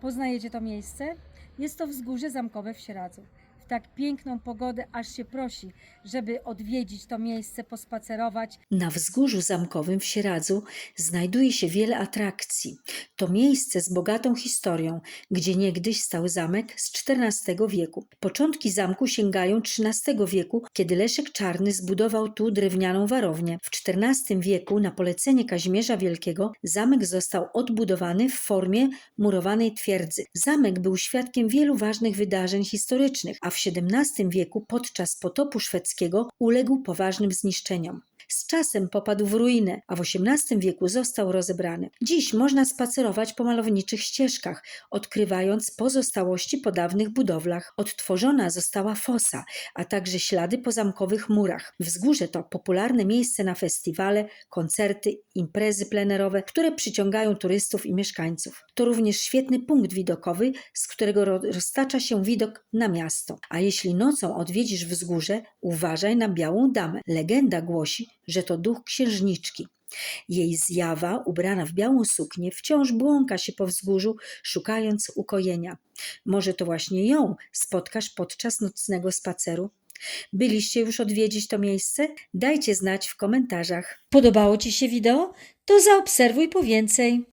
Poznajecie to miejsce? Jest to wzgórze zamkowe w Sieradzu. Tak piękną pogodę aż się prosi, żeby odwiedzić to miejsce, pospacerować. Na wzgórzu zamkowym w Sieradzu znajduje się wiele atrakcji. To miejsce z bogatą historią, gdzie niegdyś stał zamek z XIV wieku. Początki zamku sięgają XIII wieku, kiedy Leszek Czarny zbudował tu drewnianą warownię. W XIV wieku na polecenie Kazimierza Wielkiego zamek został odbudowany w formie murowanej twierdzy. Zamek był świadkiem wielu ważnych wydarzeń historycznych, a w XVII wieku podczas potopu szwedzkiego uległ poważnym zniszczeniom. Z czasem popadł w ruinę, a w XVIII wieku został rozebrany. Dziś można spacerować po malowniczych ścieżkach, odkrywając pozostałości po dawnych budowlach. Odtworzona została fosa, a także ślady po zamkowych murach. Wzgórze to popularne miejsce na festiwale, koncerty, imprezy plenerowe, które przyciągają turystów i mieszkańców. To również świetny punkt widokowy, z którego ro- roztacza się widok na miasto. A jeśli nocą odwiedzisz wzgórze, uważaj na białą damę. Legenda głosi, że to duch księżniczki. Jej zjawa, ubrana w białą suknię, wciąż błąka się po wzgórzu, szukając ukojenia. Może to właśnie ją spotkasz podczas nocnego spaceru? Byliście już odwiedzić to miejsce? Dajcie znać w komentarzach. Podobało Ci się wideo? To zaobserwuj po więcej.